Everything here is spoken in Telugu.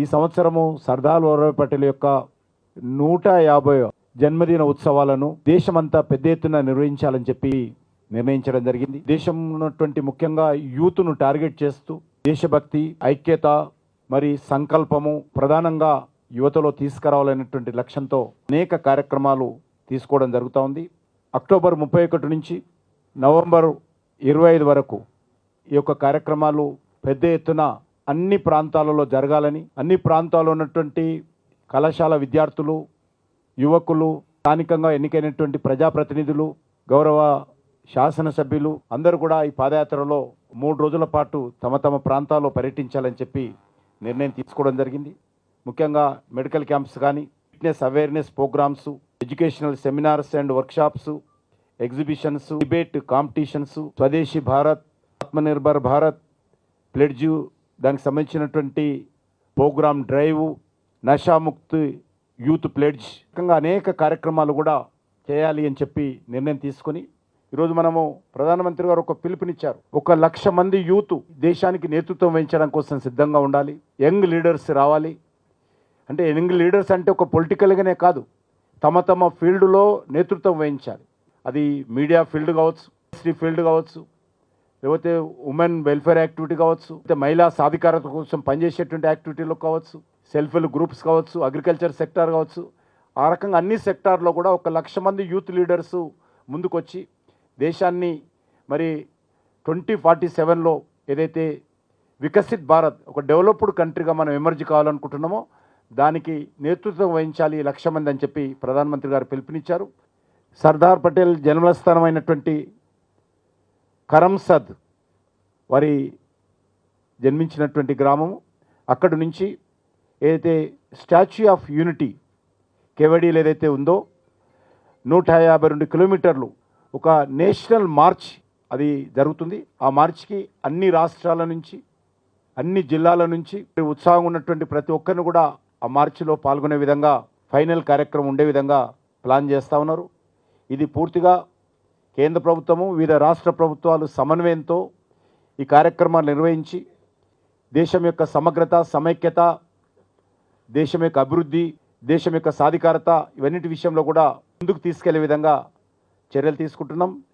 ఈ సంవత్సరము సర్దార్ వల్లభాయ్ పటేల్ యొక్క నూట యాభై జన్మదిన ఉత్సవాలను దేశమంతా పెద్ద ఎత్తున నిర్వహించాలని చెప్పి నిర్ణయించడం జరిగింది. దేశం ఉన్నటువంటి ముఖ్యంగా యూత్ను టార్గెట్ చేస్తూ దేశభక్తి ఐక్యత మరి సంకల్పము ప్రధానంగా యువతలో తీసుకురావాలనేటువంటి లక్ష్యంతో అనేక కార్యక్రమాలు తీసుకోవడం జరుగుతూ ఉంది. అక్టోబర్ ముప్పై ఒకటి నుంచి నవంబర్ ఇరవై ఐదు వరకు ఈ యొక్క కార్యక్రమాలు పెద్ద ఎత్తున అన్ని ప్రాంతాలలో జరగాలని అన్ని ప్రాంతాల్లో ఉన్నటువంటి కళాశాల విద్యార్థులు యువకులు స్థానికంగా ఎన్నికైనటువంటి ప్రజాప్రతినిధులు గౌరవ శాసనసభ్యులు అందరూ కూడా ఈ పాదయాత్రలో మూడు రోజుల పాటు తమ తమ ప్రాంతాల్లో పర్యటించాలని చెప్పి నిర్ణయం తీసుకోవడం జరిగింది. ముఖ్యంగా మెడికల్ క్యాంప్స్ కానీ fitness awareness programs educational seminars and workshops exhibitions debate competitions స్వదేశీ భారత్ ఆత్మనిర్భర్ భారత్ ప్లెడ్జు దానికి సంబంధించినటువంటి programme drive Nasha Mukti youth pledge రకంగా అనేక కార్యక్రమాలు కూడా చేయాలి అని చెప్పి నిర్ణయం తీసుకొని ఈరోజు మనము ప్రధానమంత్రి గారు ఒక పిలుపునిచ్చారు. ఒక లక్ష మంది యూత్ దేశానికి నేతృత్వం వహించడం కోసం సిద్ధంగా ఉండాలి. యంగ్ లీడర్స్ రావాలి. అంటే యంగ్ లీడర్స్ అంటే ఒక పొలిటికల్గానే కాదు తమ తమ ఫీల్డ్లో నేతృత్వం వహించాలి. అది మీడియా ఫీల్డ్ కావచ్చు ఇండస్ట్రీ ఫీల్డ్ కావచ్చు లేకపోతే ఉమెన్ వెల్ఫేర్ యాక్టివిటీ కావచ్చు లేకపోతే మహిళా సాధికారత కోసం పనిచేసేటువంటి యాక్టివిటీలో కావచ్చు సెల్ఫ్ హెల్ప్ గ్రూప్స్ కావచ్చు అగ్రికల్చర్ సెక్టార్ కావచ్చు. ఆ రకంగా అన్ని సెక్టార్లో కూడా ఒక లక్ష మంది యూత్ లీడర్స్ ముందుకొచ్చి దేశాన్ని మరి ట్వంటీ ఫార్టీ సెవెన్లో ఏదైతే వికసిత్ భారత్ ఒక డెవలప్డ్ కంట్రీగా మనం ఎమర్జ్ కావాలనుకుంటున్నామో దానికి నేతృత్వం వహించాలి లక్ష మంది అని చెప్పి ప్రధానమంత్రి గారు పిలుపునిచ్చారు. సర్దార్ పటేల్ జన్మస్థానమైనటువంటి కరంసద్ వారి జన్మించినటువంటి గ్రామము. అక్కడి నుంచి ఏదైతే స్టాచ్యూ ఆఫ్ యూనిటీ కేవడీలు ఏదైతే ఉందో నూట యాభై రెండు కిలోమీటర్లు ఒక నేషనల్ మార్చ్ అది జరుగుతుంది. ఆ మార్చ్కి అన్ని రాష్ట్రాల నుంచి అన్ని జిల్లాల నుంచి ఉత్సాహం ఉన్నటువంటి ప్రతి ఒక్కరిని కూడా ఆ మార్చిలో పాల్గొనే విధంగా ఫైనల్ కార్యక్రమం ఉండే విధంగా ప్లాన్ చేస్తూ ఉన్నారు. ఇది పూర్తిగా కేంద్ర ప్రభుత్వము వివిధ రాష్ట్ర ప్రభుత్వాలు సమన్వయంతో ఈ కార్యక్రమాలు నిర్వహించి దేశం యొక్క సమగ్రత సమైక్యత దేశం యొక్క అభివృద్ధి దేశం యొక్క సాధికారత ఇవన్నిటి విషయంలో కూడా ముందుకు తీసుకెళ్ళే విధంగా చర్యలు తీసుకుంటున్నాం.